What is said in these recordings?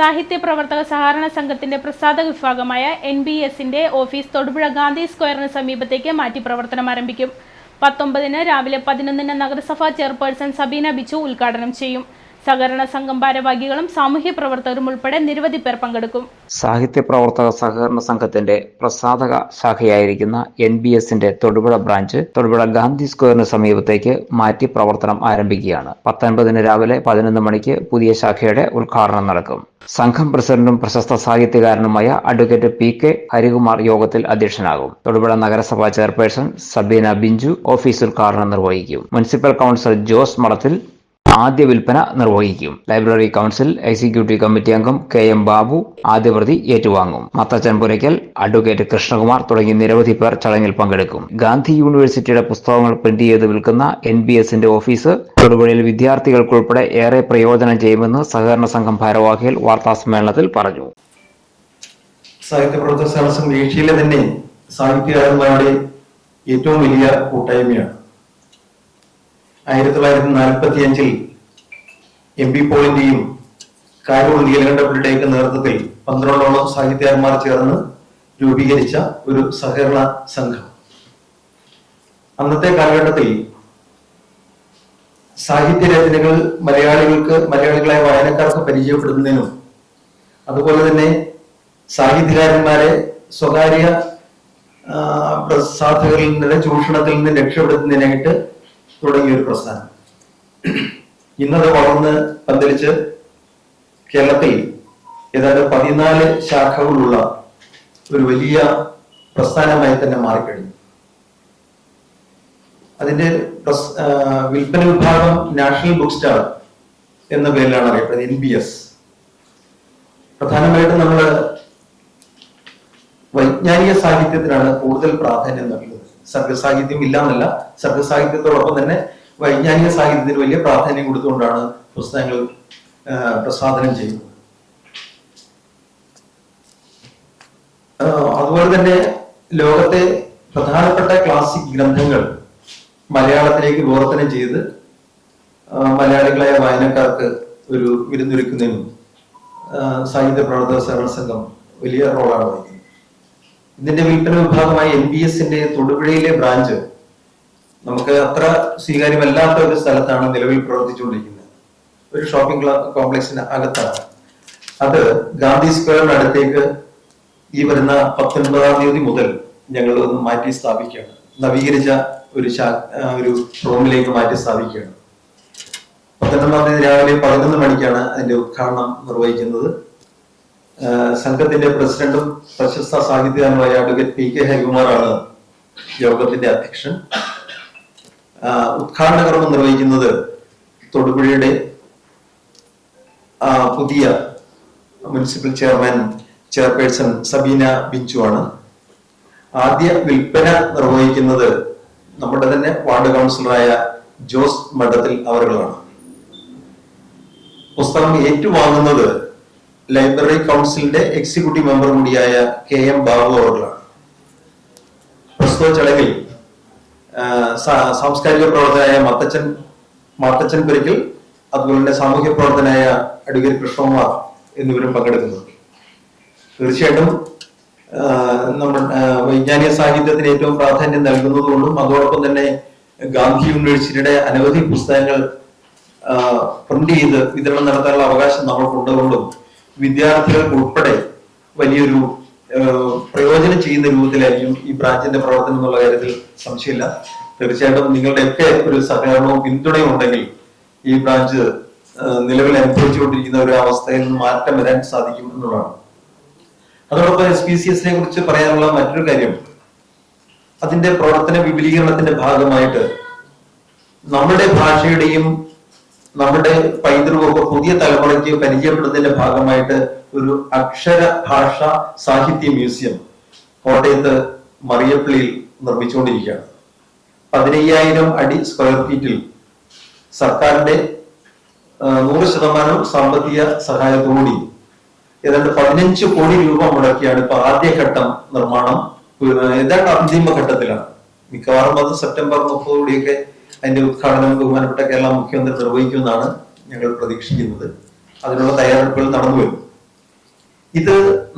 സാഹിത്യ പ്രവർത്തക സഹകരണ സംഘത്തിന്റെ പ്രസാധക വിഭാഗമായ എൻ ബി എസിന്റെ ഓഫീസ് തൊടുപുഴ ഗാന്ധി സ്ക്വയറിന് സമീപത്തേക്ക് മാറ്റി പ്രവർത്തനം ആരംഭിക്കും. പത്തൊമ്പതിന് രാവിലെ പതിനൊന്നിന് നഗരസഭാ ചെയർപേഴ്സൺ സബീന ബിച്ചു ഉദ്ഘാടനം ചെയ്യും. സഹകരണ സംഘം ഭാരവാഹികളും സാമൂഹ്യ പ്രവർത്തകരും ഉൾപ്പെടെ നിരവധി പേർ പങ്കെടുക്കും. സാഹിത്യ പ്രവർത്തക സഹകരണ സംഘത്തിന്റെ പ്രസാധക ശാഖയായിരിക്കുന്ന എൻ ബി എസിന്റെ തൊടുപുഴ ബ്രാഞ്ച് തൊടുപുഴ ഗാന്ധി സ്ക്വയറിന് സമീപത്തേക്ക് മാറ്റി പ്രവർത്തനം ആരംഭിക്കുകയാണ്. പത്തൊൻപതിന് രാവിലെ പതിനൊന്ന് മണിക്ക് പുതിയ ശാഖയുടെ ഉദ്ഘാടനം നടക്കും. സംഘം പ്രസിഡന്റും പ്രശസ്ത സാഹിത്യകാരനുമായ അഡ്വക്കേറ്റ് പി കെ ഹരികുമാർ യോഗത്തിൽ അധ്യക്ഷനാകും. തൊടുപുഴ നഗരസഭാ ചെയർപേഴ്സൺ സബീന ബിഞ്ചു ഓഫീസ് ഉദ്ഘാടനം നിർവഹിക്കും. മുനിസിപ്പൽ കൗൺസിലർ ജോസ് മളത്തിൽ ആദ്യ വിൽപ്പന നിർവഹിക്കും. ലൈബ്രറി കൗൺസിൽ എക്സിക്യൂട്ടീവ് കമ്മിറ്റി അംഗം കെ എം ബാബു ആദ്യപ്രതി ഏറ്റുവാങ്ങും. മത്തച്ചൻ പുരയ്ക്കൽ അഡ്വക്കേറ്റ് കൃഷ്ണകുമാർ തുടങ്ങി നിരവധി പേർ ചടങ്ങിൽ പങ്കെടുക്കും. ഗാന്ധി യൂണിവേഴ്സിറ്റിയുടെ പുസ്തകങ്ങൾ പ്രിന്റ് ചെയ്ത് വിൽക്കുന്ന എൻ ബി എസിന്റെ ഓഫീസ് തൊടുപുഴയിൽ വിദ്യാർത്ഥികൾക്കുൾപ്പെടെ ഏറെ പ്രയോജനം ചെയ്യുമെന്ന് സഹകരണ സംഘം ഭാരവാഹികൾ വാർത്താസമ്മേളനത്തിൽ പറഞ്ഞു. സാഹിത്യ പ്രവർത്തന തന്നെ സാഹിത്യകാരന്മാരുടെ ഏറ്റവും വലിയ കൂട്ടായ്മയാണ്. ആയിരത്തി തൊള്ളായിരത്തി നാൽപ്പത്തി അഞ്ചിൽ എം പി പോളിന്റെയും കാരൂർ നീലകണ്ഠപിള്ളയുടെയൊക്കെ നേതൃത്വത്തിൽ പന്ത്രണ്ടോളം സാഹിത്യകാരന്മാർ ചേർന്ന് രൂപീകരിച്ച ഒരു സഹകരണ സംഘം. അന്നത്തെ കാലഘട്ടത്തിൽ സാഹിത്യ രചനകൾ മലയാളികൾക്ക് മലയാളികളായ വായനക്കാർക്ക് പരിചയപ്പെടുത്തുന്നതിനും അതുപോലെ തന്നെ സാഹിത്യകാരന്മാരെ സ്വകാര്യ ആ, പ്രസാധകരിൽ നിന്ന് ചൂഷണത്തിൽ നിന്ന് രക്ഷപ്പെടുത്തുന്നതിനായിട്ട് തുടങ്ങിയ ഒരു പ്രസ്ഥാനം ഇന്നത് വളർന്ന് പന്തലിച്ച് കേരളത്തിൽ ഏതാണ്ട് പതിനാല് ശാഖകളുള്ള ഒരു വലിയ പ്രസ്ഥാനമായി തന്നെ മാറിക്കഴിഞ്ഞു. അതിന്റെ വിൽപ്പന വിഭാഗം നാഷണൽ ബുക്ക് സ്റ്റാൾ എന്ന പേരിലാണ് അറിയപ്പെടുന്നത് എൻ ബി എസ്. പ്രധാനമായിട്ടും നമ്മൾ വൈജ്ഞാനിക സാഹിത്യത്തിനാണ് കൂടുതൽ പ്രാധാന്യം നൽകുന്നത്. സർഗസാഹിത്യം ഇല്ല എന്നല്ല സർഗസാഹിത്യത്തോടൊപ്പം തന്നെ വൈജ്ഞാനിക സാഹിത്യത്തിന് വലിയ പ്രാധാന്യം കൊടുത്തുകൊണ്ടാണ് പുസ്തകങ്ങൾ പ്രസാദനം ചെയ്യുന്നത്. അതുപോലെ തന്നെ ലോകത്തെ പ്രധാനപ്പെട്ട ക്ലാസിക് ഗ്രന്ഥങ്ങൾ മലയാളത്തിലേക്ക് വിവർത്തനം ചെയ്ത് മലയാളികളായ വായനക്കാർക്ക് ഒരു വിരുന്നൊരുക്കുന്നതിനും സാഹിത്യ പ്രവർത്തക സേവന സംഘം വലിയ റോളാണ് വഹിക്കുന്നത്. ഇതിന്റെ വിൽപ്പന വിഭാഗമായ എൻ ബി എസിന്റെ തൊടുപുഴയിലെ ബ്രാഞ്ച് നമുക്ക് അത്ര സ്വീകാര്യമല്ലാത്ത ഒരു സ്ഥലത്താണ് നിലവിൽ പ്രവർത്തിച്ചുകൊണ്ടിരിക്കുന്നത്. ഒരു ഷോപ്പിംഗ് കോംപ്ലക്സിന് അകത്താണ്. അത് ഗാന്ധി സ്ക്വയറിന് അടുത്തേക്ക് ഈ വരുന്ന പത്തൊൻപതാം തീയതി മുതൽ ഞങ്ങൾ ഒന്ന് മാറ്റി സ്ഥാപിക്കുകയാണ്. നവീകരിച്ച ഒരു ഒരു റൂമിലേക്ക് മാറ്റി സ്ഥാപിക്കുകയാണ്. പത്തൊൻപതാം തീയതി രാവിലെ പതിനൊന്ന് മണിക്കാണ് അതിന്റെ ഉദ്ഘാടനം നിർവഹിക്കുന്നത്. സംഘത്തിന്റെ പ്രസിഡന്റും പ്രശസ്ത സാഹിത്യകാരനുമായ അഡ്വക്കേറ്റ് പി കെ ഹരികുമാറാണ് യോഗത്തിന്റെ അധ്യക്ഷൻ. ഉദ്ഘാടന കർമ്മം നിർവഹിക്കുന്നത് തൊടുപുഴയുടെ പുതിയ municipal chairman chairperson Sabeena Binju ആണ്. ആദ്യ വിൽപ്പന നിർവഹിക്കുന്നത് നമ്മുടെ തന്നെ വാർഡ് കൗൺസിലറായ ജോസ് മഠത്തിൽ അവരുകളാണ്. പുസ്തകം ഏറ്റുവാങ്ങുന്നത് ലൈബ്രറി കൗൺസിലിന്റെ എക്സിക്യൂട്ടീവ് മെമ്പർ കൂടിയായ കെ എം ബാബു അവർകളാണ് പ്രസ്തുത ചടങ്ങിൽ സാംസ്കാരിക പ്രവർത്തനായ മത്തച്ചൻ മാത്തച്ചൻ പെരിക്കൽ അതുപോലെ തന്നെ സാമൂഹ്യ പ്രവർത്തനായ അഡ്വക്കേറ്റ് കൃഷ്ണകുമാർ എന്നിവരും പങ്കെടുക്കുന്നുണ്ട്. തീർച്ചയായിട്ടും നമ്മൾ വൈജ്ഞാനിക സാഹിത്യത്തിന് ഏറ്റവും പ്രാധാന്യം നൽകുന്നതുകൊണ്ടും അതോടൊപ്പം തന്നെ ഗാന്ധി യൂണിവേഴ്സിറ്റിയുടെ അനവധി പുസ്തകങ്ങൾ പ്രിന്റ് ചെയ്ത് വിതരണം നടത്താനുള്ള അവകാശം നമ്മൾക്കുണ്ടുകൊണ്ടും വിദ്യാർത്ഥികൾക്ക് ഉൾപ്പെടെ വലിയൊരു പ്രയോജനം ചെയ്യുന്ന രൂപത്തിലായിരിക്കും ഈ ബ്രാഞ്ചിന്റെ പ്രവർത്തനം എന്നുള്ള കാര്യത്തിൽ സംശയമില്ല. തീർച്ചയായിട്ടും നിങ്ങളുടെയൊക്കെ ഒരു സഹകരണവും പിന്തുണയും ഉണ്ടെങ്കിൽ ഈ ബ്രാഞ്ച് നിലവിൽ അനുഭവിച്ചുകൊണ്ടിരിക്കുന്ന ഒരു അവസ്ഥയിൽ നിന്ന് മാറ്റം വരാൻ സാധിക്കും എന്നുള്ളതാണ്. അതോടൊപ്പം എസ് പി സി എസിനെ കുറിച്ച് പറയാനുള്ള മറ്റൊരു കാര്യം അതിന്റെ പ്രവർത്തന വിപുലീകരണത്തിന്റെ ഭാഗമായിട്ട് നമ്മുടെ ഭാഷയുടെയും നമ്മുടെ പൈതൃകമൊക്കെ പുതിയ തലമുറയ്ക്ക് പരിചയപ്പെടുന്നതിന്റെ ഭാഗമായിട്ട് ഒരു അക്ഷര ഭാഷ സാഹിത്യ മ്യൂസിയം കോട്ടയത്ത് മറിയപ്പള്ളിയിൽ നിർമ്മിച്ചുകൊണ്ടിരിക്കുകയാണ്. പതിനയ്യായിരം അടി സ്ക്വയർ ഫീറ്റിൽ സർക്കാരിന്റെ നൂറ് ശതമാനം സാമ്പത്തിക സഹായത്തോടുകൂടി ഏതാണ്ട് പതിനഞ്ച് കോടി രൂപ മുടക്കിയാണ് ഇപ്പൊ ആദ്യഘട്ടം നിർമ്മാണം. ഏതാണ്ട് അന്തിമ ഘട്ടത്തിലാണ് മിക്കവാറും അത് സെപ്റ്റംബർ മുപ്പതോടെയൊക്കെ അതിന്റെ ഉദ്ഘാടനം ബഹുമാനപ്പെട്ട കേരള മുഖ്യമന്ത്രി നിർവഹിക്കുമെന്നാണ് ഞങ്ങൾ പ്രതീക്ഷിക്കുന്നത്. അതിനുള്ള തയ്യാറെടുപ്പുകൾ നടന്നു വരും ഇത്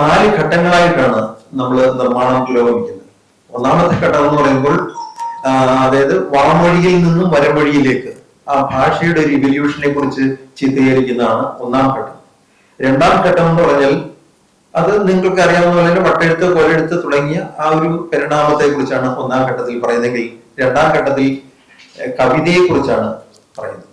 നാല് ഘട്ടങ്ങളായിട്ടാണ് നമ്മൾ നിർമ്മാണം പുരോഗമിക്കുന്നത്. ഒന്നാമത്തെ ഘട്ടം എന്ന് പറയുമ്പോൾ അതായത് വാമൊഴിയിൽ നിന്നും വരമൊഴിയിലേക്ക് ആ ഭാഷയുടെ ഒരു ഇവല്യൂഷനെ കുറിച്ച് ചിത്രീകരിക്കുന്നതാണ് ഒന്നാം ഘട്ടം. രണ്ടാം ഘട്ടം എന്ന് പറഞ്ഞാൽ അത് നിങ്ങൾക്ക് അറിയാവുന്ന പോലെ വട്ടെഴുത്ത് കൊലെഴുത്ത് തുടങ്ങിയ ആ ഒരു പരിണാമത്തെ കുറിച്ചാണ് ഒന്നാം ഘട്ടത്തിൽ പറയുന്നതെങ്കിൽ രണ്ടാം ഘട്ടത്തിൽ കവിതയെ കുറിച്ചാണ് പറയുന്നത്.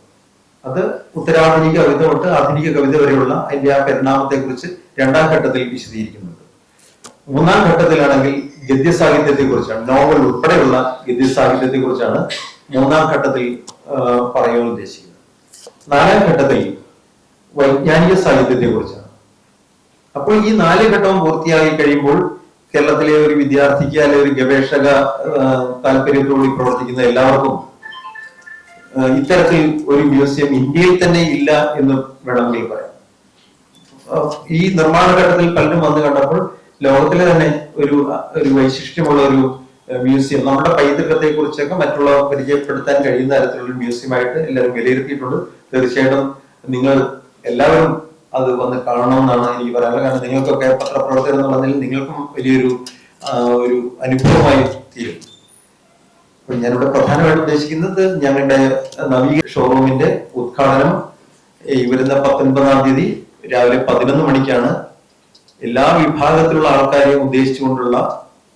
അത് ഉത്തരാധുനിക കവിത തൊട്ട് ആധുനിക കവിത വരെയുള്ള അതിന്റെ ആ പരിണാമത്തെ കുറിച്ച് രണ്ടാം ഘട്ടത്തിൽ വിശദീകരിക്കുന്നുണ്ട്. മൂന്നാം ഘട്ടത്തിലാണെങ്കിൽ ഗദ്യസാഹിത്യത്തെ കുറിച്ചാണ് നോവൽ ഉൾപ്പെടെയുള്ള ഗദ്യസാഹിത്യത്തെ കുറിച്ചാണ് മൂന്നാം ഘട്ടത്തിൽ പറയാൻ ഉദ്ദേശിക്കുന്നത്. നാലാം ഘട്ടത്തിൽ വൈജ്ഞാനിക സാഹിത്യത്തെ കുറിച്ചാണ് അപ്പോൾ ഈ നാല് ഘട്ടവും പൂർത്തിയായി കഴിയുമ്പോൾ കേരളത്തിലെ ഒരു വിദ്യാർത്ഥിക്ക് അല്ലെങ്കിൽ ഒരു ഗവേഷക താല്പര്യത്തോടുകൂടി പ്രവർത്തിക്കുന്ന എല്ലാവർക്കും ഇത്തരത്തിൽ ഒരു മ്യൂസിയം ഇന്ത്യയിൽ തന്നെ ഇല്ല എന്ന് വേണമെങ്കിൽ പറയാം ഈ നിർമ്മാണ ഘട്ടത്തിൽ പലരും വന്നു കണ്ടപ്പോൾ ലോകത്തിലെ തന്നെ ഒരു ഒരു വൈശിഷ്ട്യമുള്ള ഒരു മ്യൂസിയം നമ്മുടെ പൈതൃകത്തെ കുറിച്ചൊക്കെ മറ്റുള്ളവർ പരിചയപ്പെടുത്താൻ കഴിയുന്ന തരത്തിലുള്ള മ്യൂസിയം മ്യൂസിയമായിട്ട് എല്ലാവരും വിലയിരുത്തിയിട്ടുണ്ട്. തീർച്ചയായിട്ടും നിങ്ങൾ എല്ലാവരും അത് വന്ന് കാണണമെന്നാണ് എനിക്ക് പറയാനുള്ളത്. കാരണം നിങ്ങൾക്കൊക്കെ പത്രപ്രവർത്തകർ എന്നുള്ള നിലയിൽ നിങ്ങൾക്കും വലിയൊരു ഒരു അനുഭവമായി തീരും. ഞാനിവിടെ പ്രധാനമായിട്ട് ഉദ്ദേശിക്കുന്നത് ഞങ്ങളുടെ നവീക ഷോറൂമിന്റെ ഉദ്ഘാടനം ഈ വരുന്ന പത്തൊൻപതാം തീയതി രാവിലെ പതിനൊന്ന് മണിക്കാണ്. എല്ലാ വിഭാഗത്തിലുള്ള ആൾക്കാരെയും ഉദ്ദേശിച്ചുകൊണ്ടുള്ള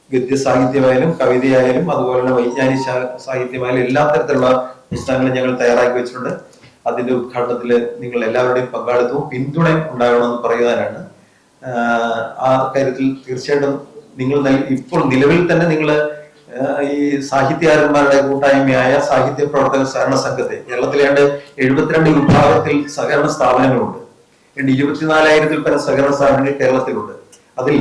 ഗദ്യ സാഹിത്യമായാലും കവിതയായാലും അതുപോലെ തന്നെ വൈജ്ഞാനിക സാഹിത്യമായാലും എല്ലാ തരത്തിലുള്ള പുസ്തകങ്ങളും ഞങ്ങൾ തയ്യാറാക്കി വെച്ചിട്ടുണ്ട്. അതിന്റെ ഉദ്ഘാടനത്തിൽ നിങ്ങൾ എല്ലാവരുടെയും പങ്കാളിത്തവും പിന്തുണ ഉണ്ടാകണമെന്ന് പറയുവാനാണ്. ആ കാര്യത്തിൽ തീർച്ചയായിട്ടും നിങ്ങൾ ഇപ്പോൾ നിലവിൽ തന്നെ നിങ്ങൾ ഈ സാഹിത്യകാരന്മാരുടെ കൂട്ടായ്മയായ സാഹിത്യ പ്രവർത്തക സഹകരണ സംഘത്തെ കേരളത്തിലെ എഴുപത്തിരണ്ട് വിഭാഗത്തിൽ സഹകരണ സ്ഥാപനങ്ങളുണ്ട്. ഏതാണ്ട് ഇരുപത്തിനാലായിരത്തിൽ പല സഹകരണ സ്ഥാപനങ്ങൾ കേരളത്തിലുണ്ട്. അതിൽ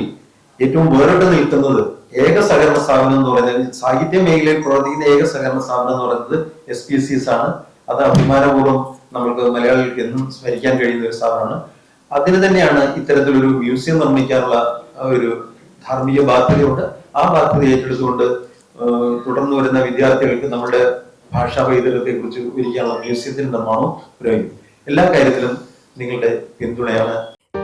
ഏറ്റവും വേറിട്ട് നിൽക്കുന്നത് ഏക സഹകരണ സ്ഥാപനം എന്ന് പറയുന്നത് സാഹിത്യ മേഖലയിൽ പ്രവർത്തിക്കുന്ന ഏക സഹകരണ സ്ഥാപനം എന്ന് പറയുന്നത് എസ് പി എസ് ആണ്. അത് അഭിമാനപൂർവം നമ്മൾക്ക് മലയാളികൾക്ക് എന്നും സ്മരിക്കാൻ കഴിയുന്ന ഒരു സ്ഥാപനമാണ്. അതിന് തന്നെയാണ് ഇത്തരത്തിലൊരു മ്യൂസിയം നിർമ്മിക്കാനുള്ള ഒരു ധാർമ്മിക ബാധ്യതയുണ്ട്. ആ ബാധ്യത ഏറ്റെടുത്തുകൊണ്ട് തുടർന്ന് വരുന്ന വിദ്യാർത്ഥികൾക്ക് നമ്മുടെ ഭാഷാ പൈതൃകത്തെ കുറിച്ച് വിവരിക്കാനുള്ള മ്യൂസിയത്തിന്റെ നിർമ്മാണവും പുരോഗമിക്കും. എല്ലാ കാര്യത്തിലും നിങ്ങളുടെ പിന്തുണയാണ്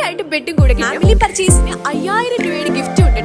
ഫ്രീ ആയിട്ട് ബെഡും കൂടെ ഫാമിലി പർച്ചേസിന് അയ്യായിരം രൂപയുടെ ഗിഫ്റ്റ്